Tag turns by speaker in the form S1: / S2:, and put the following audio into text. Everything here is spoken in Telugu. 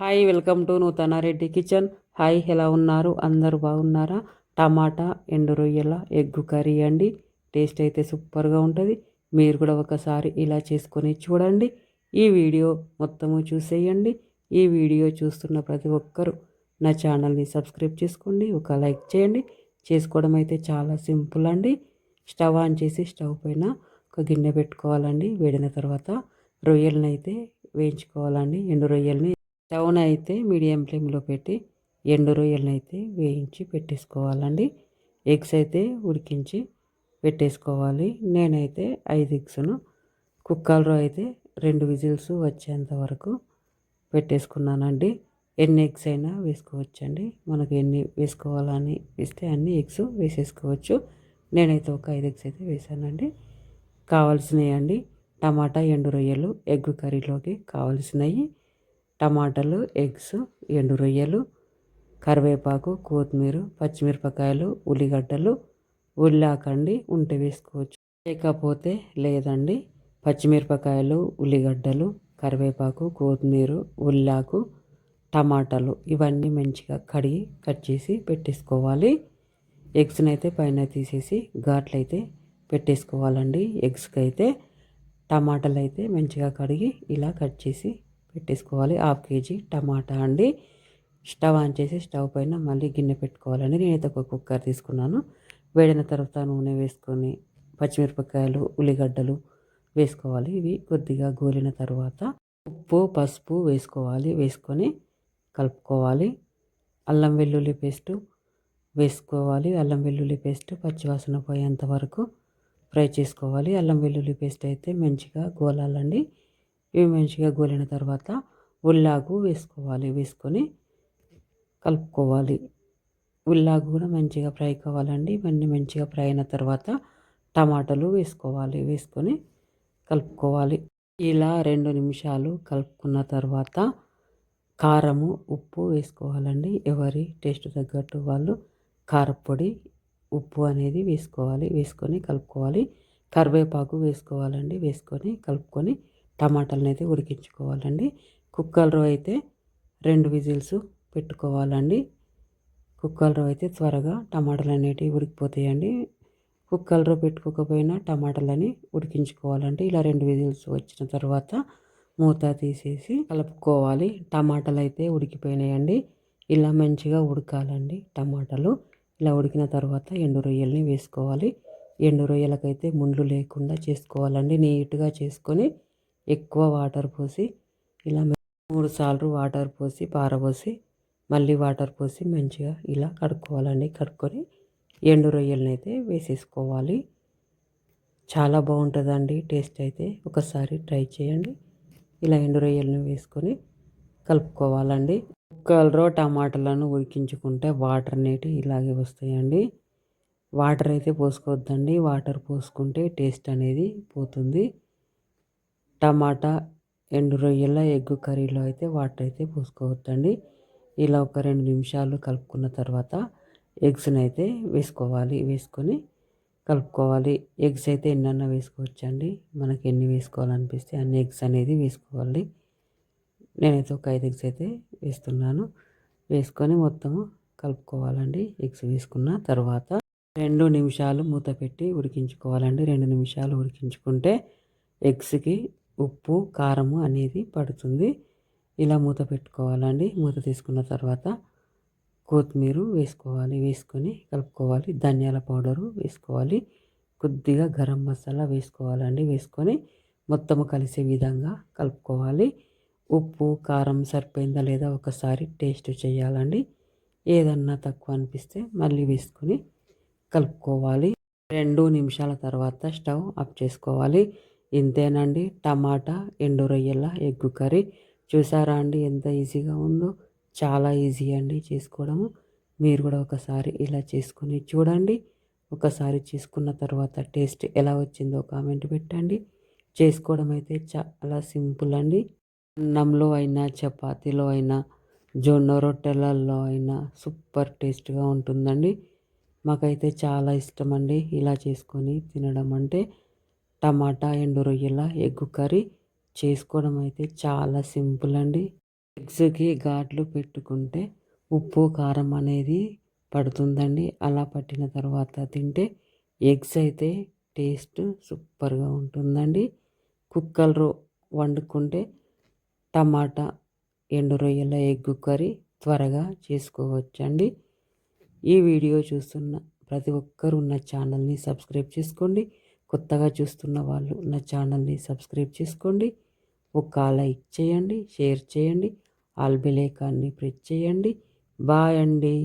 S1: Hi welcome to Nuthana Reddy kitchen. Hi ఎలా ఉన్నారు? అందరూ బాగున్నారా? టమాటా ఎండు రొయ్యల ఎగ్గు కర్రీ అండి. టేస్ట్ అయితే సూపర్గా ఉంటుంది. మీరు కూడా ఒకసారి ఇలా చేసుకొని చూడండి. ఈ వీడియో మొత్తము చూసేయండి. ఈ వీడియో చూస్తున్న ప్రతి ఒక్కరూ నా ఛానల్ని సబ్స్క్రైబ్ చేసుకోండి. ఒక లైక్ చేయండి. చేసుకోవడం అయితే చాలా సింపుల్ అండి. స్టవ్ ఆన్ చేసి స్టవ్ పైన ఒక గిన్నె పెట్టుకోవాలండి. వేడిన తర్వాత రొయ్యలను అయితే వేయించుకోవాలండి. ఎండు రొయ్యల్ని స్టవ్ని అయితే మీడియం ఫ్లేమ్లో పెట్టి ఎండు రొయ్యలను అయితే వేయించి పెట్టేసుకోవాలండి. ఎగ్స్ అయితే ఉడికించి పెట్టేసుకోవాలి. నేనైతే ఐదు ఎగ్స్ను కుక్కర్లో అయితే రెండు విజిల్స్ వచ్చేంత వరకు పెట్టేసుకున్నానండి. ఎన్ని ఎగ్స్ అయినా వేసుకోవచ్చండి. మనకు ఎన్ని వేసుకోవాలని ఇస్తే అన్ని ఎగ్స్ వేసేసుకోవచ్చు. నేనైతే ఒక ఐదు ఎగ్స్ అయితే వేసానండి. కావాల్సినవి అండి టమాటా ఎండు రొయ్యలు ఎగ్ కర్రీలోకి కావాల్సినవి టమాటాలు ఎగ్స్ ఎండు రొయ్యలు కరివేపాకు కొత్తిమీర పచ్చిమిరపకాయలు ఉల్లిగడ్డలు ఉల్లాకండి ఉంటే వేసుకోవచ్చు. లేకపోతే లేదండి పచ్చిమిరపకాయలు ఉల్లిగడ్డలు కరివేపాకు కొత్తిమీర ఉల్లాకు టమాటాలు ఇవన్నీ మంచిగా కడిగి కట్ చేసి పెట్టేసుకోవాలి. ఎగ్స్ని అయితే పైన తీసేసి ఘాట్లు అయితే పెట్టేసుకోవాలండి. ఎగ్స్కి అయితే టమాటాలు అయితే మంచిగా కడిగి ఇలా కట్ చేసి పెట్టేసుకోవాలి. హాఫ్ కేజీ టమాటా అండి. స్టవ్ ఆన్ చేసి స్టవ్ పైన మళ్ళీ గిన్నె పెట్టుకోవాలండి. నేనైతే ఒక కుక్కర్ తీసుకున్నాను. వేడిన తర్వాత నూనె వేసుకొని పచ్చిమిరపకాయలు ఉల్లిగడ్డలు వేసుకోవాలి. ఇవి కొద్దిగా గోలిన తర్వాత ఉప్పు పసుపు వేసుకోవాలి. వేసుకొని కలుపుకోవాలి. అల్లం వెల్లుల్లి పేస్టు వేసుకోవాలి. అల్లం వెల్లుల్లి పేస్ట్ పచ్చివాసన పోయేంత వరకు ఫ్రై చేసుకోవాలి. అల్లం వెల్లుల్లి పేస్ట్ అయితే మంచిగా గోలాలండి. ఇవి మంచిగా గోలిన తర్వాత ఉల్లాగు వేసుకోవాలి వేసుకొని కలుపుకోవాలి. ఉల్లాగు కూడా మంచిగా ఫ్రై కావాలండి. ఇవన్నీ మంచిగా ఫ్రై అయిన తర్వాత టమాటాలు వేసుకోవాలి వేసుకొని కలుపుకోవాలి. ఇలా రెండు నిమిషాలు కలుపుకున్న తర్వాత కారము ఉప్పు వేసుకోవాలండి. ఎవరి టేస్ట్ తగ్గట్టు వాళ్ళు కారపొడి ఉప్పు అనేది వేసుకోవాలి వేసుకొని కలుపుకోవాలి. కరివేపాకు వేసుకోవాలండి వేసుకొని కలుపుకొని టమాటాలను అయితే ఉడికించుకోవాలండి కుక్కర్లో అయితే రెండు విజిల్స్ పెట్టుకోవాలండి. కుక్కర్లో అయితే త్వరగా టమాటాలు అనేటివి ఉడికిపోతాయండి కుక్కర్లో పెట్టుకోకపోయినా టమాటాలని ఉడికించుకోవాలండి. ఇలా రెండు విజిల్స్ వచ్చిన తర్వాత మూత తీసేసి కలుపుకోవాలి. టమాటాలు అయితే ఉడికిపోయినాయండి. ఇలా మంచిగా ఉడకాలండి టమాటాలు. ఇలా ఉడికిన తర్వాత ఎండు రొయ్యల్ని వేసుకోవాలి. ఎండు రొయ్యలకైతే ముండ్లు లేకుండా చేసుకోవాలండి. నీట్గా చేసుకొని ఎక్కువ వాటర్ పోసి ఇలా మూడు సార్లు వాటర్ పోసి పారబోసి మళ్ళీ వాటర్ పోసి మంచిగా ఇలా కడుక్కోవాలండి. కడుక్కొని ఎండు రొయ్యలను అయితే వేసేసుకోవాలి. చాలా బాగుంటుందండి. టేస్ట్ అయితే ఒకసారి ట్రై చేయండి. ఇలా ఎండు రొయ్యలను వేసుకొని కలుపుకోవాలండి. కుక్కర్లో టమాటాలను ఉడికించుకుంటే వాటర్ అనేవి ఇలాగే వస్తాయండి. వాటర్ అయితే పోసుకోవద్దండి. వాటర్ పోసుకుంటే టేస్ట్ అనేది పోతుంది. టమాటా ఎండు రొయ్యల ఎగ్ కర్రీలో అయితే వాటర్ అయితే పోసుకోవద్దండి. ఇలా ఒక రెండు నిమిషాలు కలుపుకున్న తర్వాత ఎగ్స్ని అయితే వేసుకోవాలి వేసుకొని కలుపుకోవాలి. ఎగ్స్ అయితే ఎన్నన్నా వేసుకోవచ్చండి. మనకి ఎన్ని వేసుకోవాలనిపిస్తే అన్ని ఎగ్స్ అనేది వేసుకోవాలి. నేనైతే ఒక ఐదు ఎగ్స్ అయితే వేస్తున్నాను. వేసుకొని మొత్తము కలుపుకోవాలండి. ఎగ్స్ వేసుకున్న తర్వాత రెండు నిమిషాలు మూత పెట్టి ఉడికించుకోవాలండి. రెండు నిమిషాలు ఉడికించుకుంటే ఎగ్స్కి ఉప్పు కారము అనేది పడుతుంది. ఇలా మూత పెట్టుకోవాలండి. మూత తీసుకున్న తర్వాత కొత్తిమీర వేసుకోవాలి. వేసుకొని కలుపుకోవాలి. ధనియాల పౌడరు వేసుకోవాలి. కొద్దిగా గరం మసాలా వేసుకోవాలండి. వేసుకొని మొత్తము కలిసే విధంగా కలుపుకోవాలి. ఉప్పు కారం సరిపోయిందా లేదా ఒకసారి టేస్ట్ చేయాలండి. ఏదన్నా తక్కువ అనిపిస్తే మళ్ళీ వేసుకొని కలుపుకోవాలి. రెండు నిమిషాల తర్వాత స్టవ్ ఆఫ్ చేసుకోవాలి. ఇంతేనండి. టమాటా ఎండు రొయ్యల ఎగ్గు కర్రీ. చూసారా అండి ఎంత ఈజీగా ఉందో? చాలా ఈజీ అండి చేసుకోవడము. మీరు కూడా ఒకసారి ఇలా చేసుకొని చూడండి. ఒకసారి చేసుకున్న తర్వాత టేస్ట్ ఎలా వచ్చిందో కామెంట్ పెట్టండి. చేసుకోవడం అయితే చాలా సింపుల్ అండి. అన్నంలో అయినా చపాతీలో అయినా జొన్న రొట్టెలలో అయినా సూపర్ టేస్ట్గా ఉంటుందండి. మాకైతే చాలా ఇష్టం అండి ఇలా చేసుకొని తినడం అంటే. టమాటా ఎండు రొయ్యల ఎగ్గు కర్రీ చేసుకోవడం అయితే చాలా సింపుల్ అండి. ఎగ్స్కి ఘాట్లు పెట్టుకుంటే ఉప్పు కారం అనేది పడుతుందండి. అలా పట్టిన తర్వాత తింటే ఎగ్స్ అయితే టేస్ట్ సూపర్గా ఉంటుందండి. కుక్కర్లో వండుకుంటే టమాటా ఎండు రొయ్యల ఎగ్గు కర్రీ త్వరగా చేసుకోవచ్చండి. ఈ వీడియో చూస్తున్న ప్రతి ఒక్కరు ఉన్న ఛానల్ని సబ్స్క్రైబ్ చేసుకోండి. కొత్తగా చూస్తున్న వాళ్ళు నా ఛానల్ని సబ్స్క్రైబ్ చేసుకోండి. ఒక లైక్ చేయండి షేర్ చేయండి ఆల్ బెలేకాన్ని ప్రెస్ చేయండి. బాయ్ అండి.